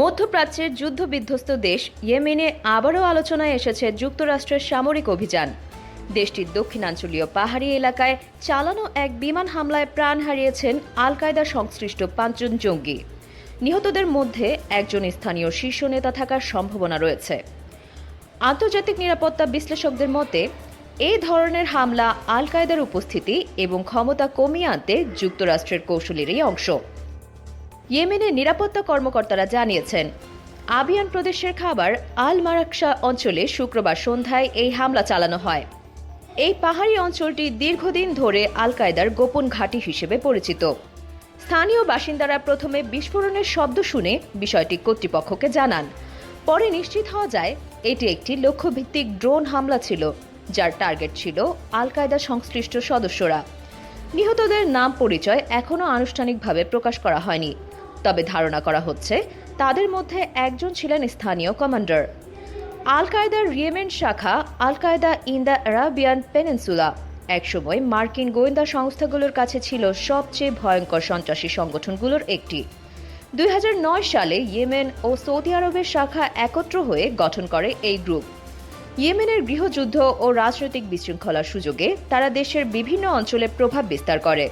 মধ্যপ্রাচ্যের যুদ্ধবিধ্বস্ত দেশ ইয়েমেনে আবারও আলোচনায় এসেছে যুক্তরাষ্ট্রের সামরিক অভিযান। দেশটির দক্ষিণাঞ্চলীয় পাহাড়ি এলাকায় চালানো এক বিমান হামলায় প্রাণ হারিয়েছেন আল কায়দার সংশ্লিষ্ট পাঁচজন জঙ্গি। নিহতদের মধ্যে একজন স্থানীয় শীর্ষ নেতা থাকার সম্ভাবনা রয়েছে। আন্তর্জাতিক নিরাপত্তা বিশ্লেষকদের মতে, এই ধরনের হামলা আল কায়দার উপস্থিতি এবং ক্ষমতা কমিয়ে আনতে যুক্তরাষ্ট্রের কৌশলেরই অংশ। ইয়েমেনের নিরাপত্তা কর্মকর্তারা জানিয়েছেন, আবিয়ান প্রদেশের খাবার আল মারাকশা অঞ্চলে শুক্রবার সন্ধ্যায় এই হামলা চালানো হয়। এই পাহাড়ি অঞ্চলটি দীর্ঘদিন ধরে আল কায়দার গোপন ঘাঁটি হিসেবে পরিচিত। স্থানীয় বাসিন্দারা প্রথমে বিস্ফোরণের শব্দ শুনে বিষয়টি কর্তৃপক্ষকে জানান। পরে নিশ্চিত হওয়া যায়, এটি একটি লক্ষ্যভিত্তিক ড্রোন হামলা ছিল, যার টার্গেট ছিল আল কায়দা সংশ্লিষ্ট সদস্যরা। নিহতদের নাম পরিচয় এখনও আনুষ্ঠানিকভাবে প্রকাশ করা হয়নি। তবে ধারণা করা হচ্ছে তাদের মধ্যে একজন ছিলেন স্থানীয় কমান্ডার। আল কায়দার ইয়েমেন শাখা আল কায়দা ইন দ্য আরাবিয়ান পেনিনসুলা, একসময় মার্কিন গোয়েন্দা সংস্থাগুলোর কাছে ছিল সবচেয়ে ভয়ঙ্কর সন্ত্রাসী সংগঠনগুলোর একটি। দুই হাজার নয় সালে ইয়েমেন ও সৌদি আরবের শাখা একত্র হয়ে গঠন করে এই গ্রুপ। ইয়েমেনের গৃহযুদ্ধ ও রাজনৈতিক বিশৃঙ্খলার সুযোগে তারা দেশের বিভিন্ন অঞ্চলে প্রভাব বিস্তার করে।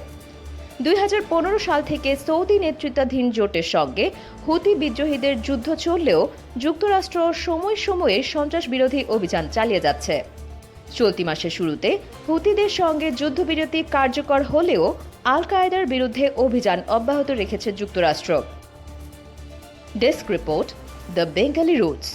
দুই হাজার পনেরো সাল থেকে সৌদি নেতৃত্বাধীন জোটের সঙ্গে হুতি বিদ্রোহীদের যুদ্ধ চললেও যুক্তরাষ্ট্র সময় সময়ে সন্ত্রাস বিরোধী অভিযান চালিয়ে যাচ্ছে। চলতি মাসের শুরুতে হুতিদের সঙ্গে যুদ্ধবিরতি কার্যকর হলেও আল কায়েদার বিরুদ্ধে অভিযান অব্যাহত রেখেছে যুক্তরাষ্ট্র। Desk report, the Bengali roots.